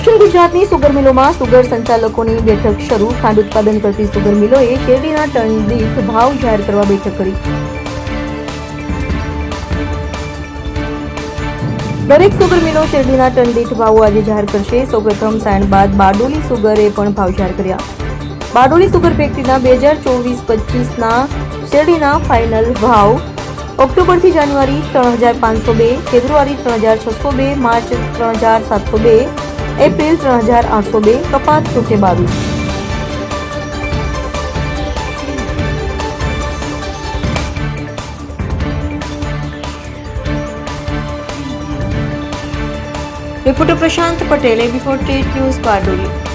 ગુજરાતની sugar મિલોમાં sugar સંચાલકોની બેઠક શરૂ. ખાંડ ઉત્પાદન કરતી સુગર મિલોએ શેરડીના ટન દીઠ ભાવ જાહેર કરવા બેઠક કરી. દરેક સુગર મિલો શેરડીના ટન દીઠ ભાવો આજે જાહેર કરશે. સૌપ્રથમ સાયણ બાદ બારડોલી સુગરે પણ ભાવ જાહેર કર્યા. બારડોલી સુગર ફેક્ટરીના બે હજાર ચોવીસ પચીસના શેરડીના ફાઇનલ ભાવ ઓક્ટોબરથી જાન્યુઆરી ત્રણ હજાર પાંચસો બે, ફેબ્રુઆરી ત્રણ હજાર છસો બે, માર્ચ ત્રણ હજાર સાતસો બે એપ્રિલ ત્રણ હજાર આઠસો બે, કપાત રૂપિયા બાવીસ. રિપોર્ટર પ્રશાંત પટેલે બિફોર ટેટ ન્યૂઝ બારડોલી.